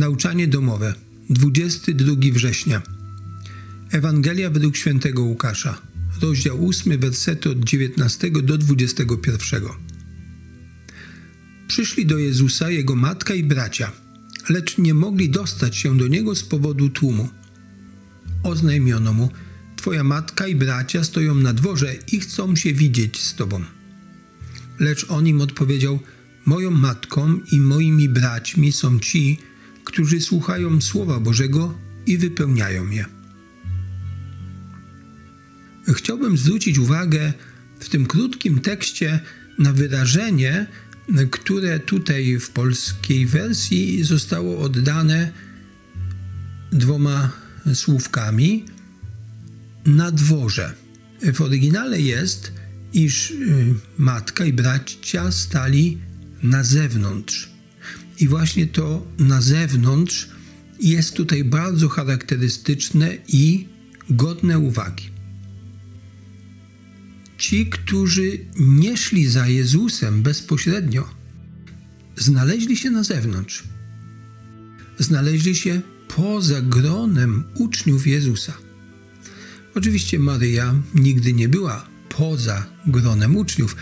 Nauczanie domowe, 22 września. Ewangelia według świętego Łukasza, rozdział 8, wersety od 19 do 21. Przyszli do Jezusa jego matka i bracia, lecz nie mogli dostać się do niego z powodu tłumu. Oznajmiono mu: Twoja matka i bracia stoją na dworze i chcą się widzieć z tobą. Lecz on im odpowiedział: Moją matką i moimi braćmi są ci, którzy słuchają Słowa Bożego i wypełniają je. Chciałbym zwrócić uwagę w tym krótkim tekście na wyrażenie, które tutaj w polskiej wersji zostało oddane dwoma słówkami na dworze. W oryginale jest, iż y, matka i bracia stali na zewnątrz. I właśnie to na zewnątrz jest tutaj bardzo charakterystyczne i godne uwagi. Ci, którzy nie szli za Jezusem bezpośrednio, znaleźli się na zewnątrz. Znaleźli się poza gronem uczniów Jezusa. Oczywiście Maryja nigdy nie była poza gronem uczniów,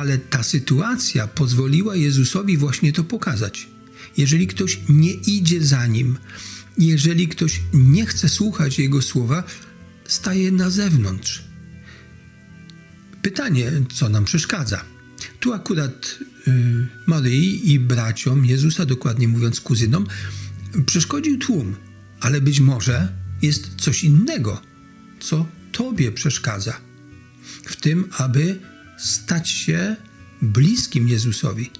ale ta sytuacja pozwoliła Jezusowi właśnie to pokazać. Jeżeli ktoś nie idzie za nim, jeżeli ktoś nie chce słuchać jego słowa, staje na zewnątrz. Pytanie, co nam przeszkadza? Tu akurat y, Maryi i braciom Jezusa, dokładnie mówiąc kuzynom, przeszkodził tłum, ale być może jest coś innego, co Tobie przeszkadza w tym, aby stać się bliskim Jezusowi,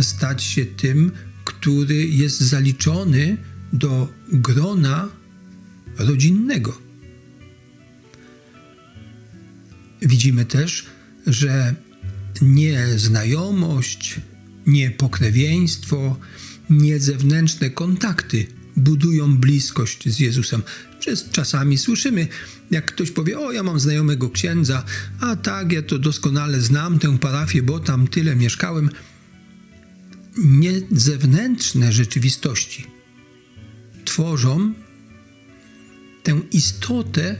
stać się tym, który jest zaliczony do grona rodzinnego. Widzimy też, że nie znajomość, nie pokrewieństwo, nie zewnętrzne kontakty budują bliskość z Jezusem. Czasami słyszymy, jak ktoś powie: O, ja mam znajomego księdza, a tak, ja to doskonale znam tę parafię, bo tam tyle mieszkałem. Nie zewnętrzne rzeczywistości tworzą tę istotę,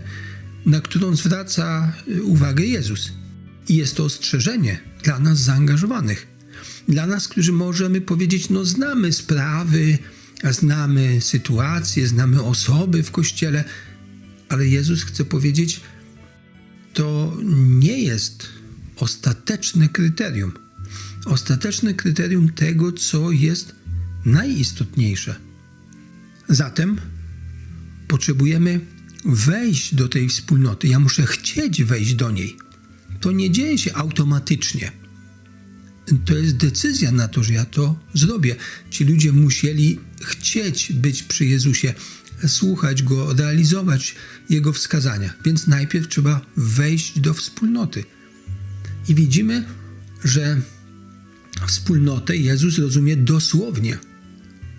na którą zwraca uwagę Jezus. I jest to ostrzeżenie dla nas zaangażowanych, dla nas, którzy możemy powiedzieć: No, znamy sprawy, znamy sytuacje, znamy osoby w kościele, ale Jezus chce powiedzieć: To nie jest ostateczne kryterium. Ostateczne kryterium tego, co jest najistotniejsze. Zatem potrzebujemy wejść do tej wspólnoty. Ja muszę chcieć wejść do niej. To nie dzieje się automatycznie. To jest decyzja na to, że ja to zrobię. Ci ludzie musieli chcieć być przy Jezusie, słuchać Go, realizować Jego wskazania. Więc najpierw trzeba wejść do wspólnoty. I widzimy, że wspólnotę Jezus rozumie dosłownie,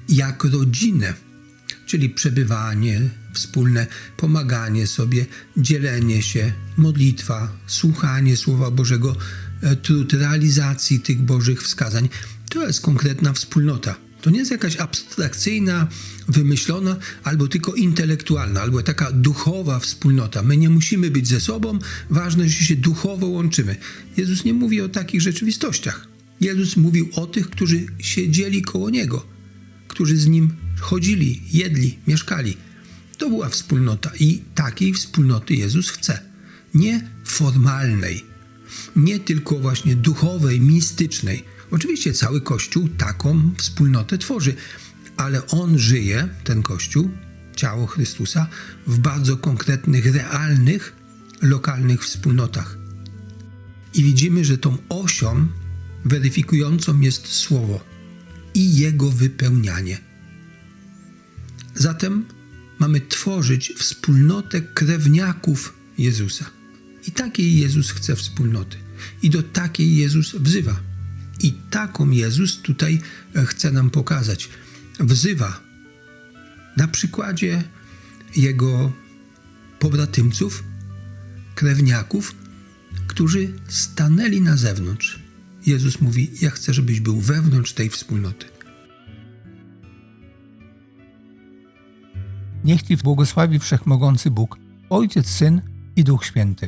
jak rodzinę, czyli przebywanie wspólne, pomaganie sobie, dzielenie się, modlitwa, słuchanie Słowa Bożego, trud realizacji tych Bożych wskazań. To jest konkretna wspólnota. To nie jest jakaś abstrakcyjna, wymyślona, albo tylko intelektualna, albo taka duchowa wspólnota. My nie musimy być ze sobą, ważne, że się duchowo łączymy. Jezus nie mówi o takich rzeczywistościach. Jezus mówił o tych, którzy siedzieli koło Niego, którzy z Nim chodzili, jedli, mieszkali. To była wspólnota i takiej wspólnoty Jezus chce. Nie formalnej, nie tylko właśnie duchowej, mistycznej. Oczywiście cały Kościół taką wspólnotę tworzy, ale on żyje, ten Kościół, ciało Chrystusa, w bardzo konkretnych, realnych, lokalnych wspólnotach. I widzimy, że tą osią weryfikującą jest Słowo i jego wypełnianie. Zatem mamy tworzyć wspólnotę krewniaków Jezusa. I takiej Jezus chce wspólnoty. I do takiej Jezus wzywa. I taką Jezus tutaj chce nam pokazać. Wzywa na przykładzie Jego pobratymców, krewniaków, którzy stanęli na zewnątrz. Jezus mówi: Ja chcę, żebyś był wewnątrz tej wspólnoty. Niech Ci błogosławi Wszechmogący Bóg, Ojciec, Syn i Duch Święty.